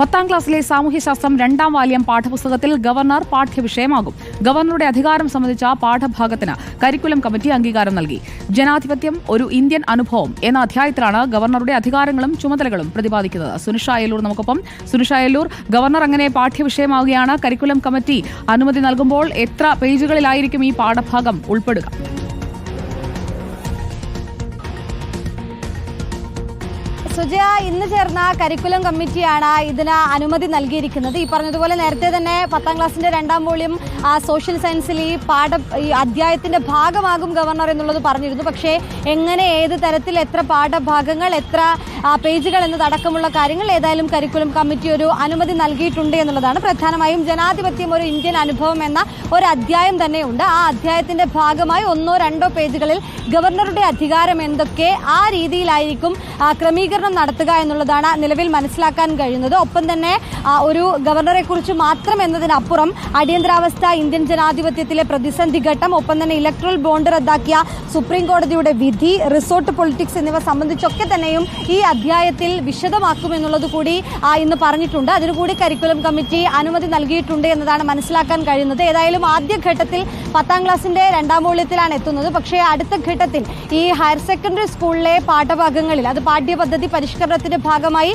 പത്താം ക്ലാസ്സിലെ സാമൂഹ്യശാസ്ത്രം രണ്ടാം വാല്യം പാഠപുസ്തകത്തിൽ ഗവർണർ പാഠ്യവിഷയമാകും. ഗവർണറുടെ അധികാരം സംബന്ധിച്ച പാഠഭാഗത്തിന് കരിക്കുലം കമ്മിറ്റി അംഗീകാരം നൽകി. ജനാധിപത്യം ഒരു ഇന്ത്യൻ അനുഭവം എന്ന അധ്യായത്തിലാണ് ഗവർണറുടെ അധികാരങ്ങളും ചുമതലകളും പ്രതിപാദിക്കുന്നത്. സുനിഷ അയലൂർ നമുക്കൊപ്പം. സുനിഷ അയലൂർ ഗവർണർ അങ്ങനെ പാഠ്യവിഷയമാവുകയാണ്. കരിക്കുലം കമ്മിറ്റി അനുമതി നൽകുമ്പോൾ എത്ര പേജുകളിലായിരിക്കും ഈ പാഠഭാഗം ഉൾപ്പെടുക? സുജയ ഇന്ന് ചേർന്ന കരിക്കുലം കമ്മിറ്റിയാണ് ഇതിന് അനുമതി നൽകിയിരിക്കുന്നത്. ഈ പറഞ്ഞതുപോലെ നേരത്തെ തന്നെ പത്താം ക്ലാസ്സിന്റെ രണ്ടാം വോളിയം സോഷ്യൽ സയൻസിൽ ഈ പാഠ ഈ അധ്യായത്തിന്റെ ഭാഗമാകും ഗവർണർ എന്നുള്ളത് പറഞ്ഞിരുന്നു. പക്ഷേ എങ്ങനെ ഏത് തരത്തിൽ എത്ര പാഠഭാഗങ്ങൾ എത്ര പേജുകൾ എന്നതടക്കമുള്ള കാര്യങ്ങൾ ഏതായാലും കരിക്കുലം കമ്മിറ്റി ഒരു അനുമതി നൽകിയിട്ടുണ്ട് എന്നുള്ളതാണ്. പ്രധാനമായും ജനാധിപത്യം ഒരു ഇന്ത്യൻ അനുഭവം എന്ന ഒരു അധ്യായം തന്നെയുണ്ട്. ആ അധ്യായത്തിന്റെ ഭാഗമായി ഒന്നോ രണ്ടോ പേജുകളിൽ ഗവർണറുടെ അധികാരം എന്തൊക്കെ ആ രീതിയിലായിരിക്കും ആ, ക്രമീകരണം നടത്തുക എന്നുള്ളതാണ് നിലവിൽ മനസ്സിലാക്കാൻ കഴിയുന്നത്. ഒപ്പം തന്നെ ഒരു ഗവർണറെ കുറിച്ച് മാത്രം എന്നതിനപ്പുറം അടിയന്തരാവസ്ഥ ഇന്ത്യൻ ജനാധിപത്യത്തിലെ പ്രതിസന്ധി ഘട്ടം ഒപ്പം തന്നെ ഇലക്ട്രൽ ബോണ്ട് റദ്ദാക്കിയ സുപ്രീം കോടതിയുടെ വിധി റിസോർട്ട് പൊളിറ്റിക്സ് എന്നിവ സംബന്ധിച്ചൊക്കെ തന്നെയും ഈ അധ്യായത്തിൽ വിശദമാക്കുമെന്നുള്ളത് കൂടി ഇന്ന് പറഞ്ഞിട്ടുണ്ട്. അതിനുകൂടി കരിക്കുലം കമ്മിറ്റി അനുമതി നൽകിയിട്ടുണ്ട് എന്നതാണ് മനസ്സിലാക്കാൻ കഴിയുന്നത്. ഏതായാലും ആദ്യഘട്ടത്തിൽ പത്താം ക്ലാസിന്റെ രണ്ടാം മൂല്യത്തിലാണ് എത്തുന്നത്. പക്ഷേ അടുത്ത ഘട്ടത്തിൽ ഈ ഹയർ സെക്കൻഡറി സ്കൂളിലെ പാഠഭാഗങ്ങളിൽ അത് പാഠ്യപദ്ധതി പരിഷ്കരണത്തിന്റെ ഭാഗമായി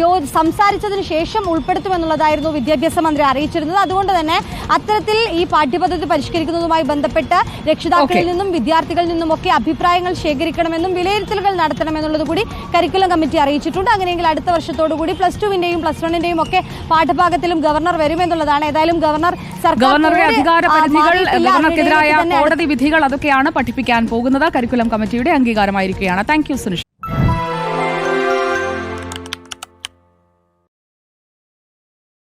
യോ സംസാരിച്ചതിന് ശേഷം ഉൾപ്പെടുത്തുമെന്നുള്ളതായിരുന്നു വിദ്യാഭ്യാസ മന്ത്രി അറിയിച്ചിരുന്നത്. അതുകൊണ്ട് തന്നെ അത്തരത്തിൽ ഈ പാഠ്യപദ്ധതി പരിഷ്കരിക്കുന്നതുമായി ബന്ധപ്പെട്ട് രക്ഷിതാക്കളിൽ നിന്നും വിദ്യാർത്ഥികളിൽ നിന്നും ഒക്കെ അഭിപ്രായങ്ങൾ ശേഖരിക്കണമെന്നും വിലയിരുത്തലുകൾ നടത്തണമെന്നുള്ളത് കൂടി കരിക്കുലം കമ്മിറ്റി അറിയിച്ചിട്ടുണ്ട്. അങ്ങനെയെങ്കിൽ അടുത്ത വർഷത്തോടു കൂടി പ്ലസ് ടുവിന്റെയും പ്ലസ് വണ്ണിന്റെയും ഒക്കെ പാഠഭാഗത്തിലും ഗവർണർ വരുമെന്നുള്ളതാണ് ഏതായാലും ഗവർണർ ഗവർണറുടെ അധികാര പരിധികൾ ഗവർണർക്കെതിരായ കോടതി വിധികൾ അതൊക്കെയാണ് പഠിപ്പിക്കാൻ പോകുന്നത്. കരിക്കുലം കമ്മിറ്റിയുടെ അംഗീകാരമായിരിക്കുകയാണ്. Thank you Sunish.